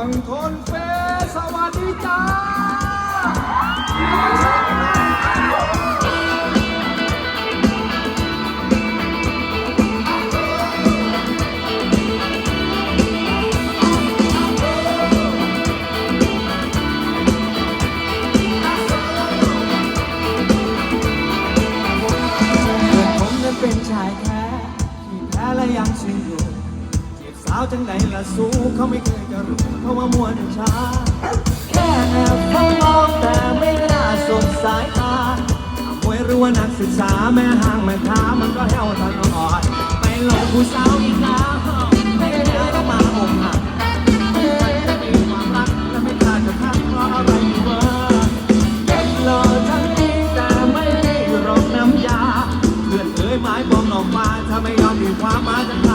ฝั่งทนเฟสวัสดีจ้าเป็นชายแท้ที่แพ้และยังชิงอยู่าวจังไหนละสู้เขาไม่เคยจะรู้เขาะว่ามวนช้า แค่แอบเฝ้ามองแต่ไม่กล้าสบสายตามวยรือว่านักศึกษาแม่ห่างแม่ค้ามันก็แห้วทันอ่อนไปหลงผู้สาวอีกแล้วไม่ได้เจอต้องมาอกหักไม่มีความรักและไม่กล้าจะทักเพราะอะไรอยู่วะเป็นหล่อทั้งนี้แต่ไม่ได้รองน้ำยา เพื่อนเอ๋ยไม้บองออกมาถ้าไม่ยอมมีความมาจะ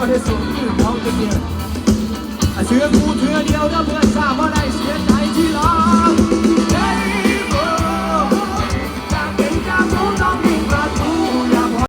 ไปโลดสิบ่ได้สูงที่เขาจะเมียเชื่อกูเถื่อเดียวเด้อเพื่อนทราบว่าได้เสียใจ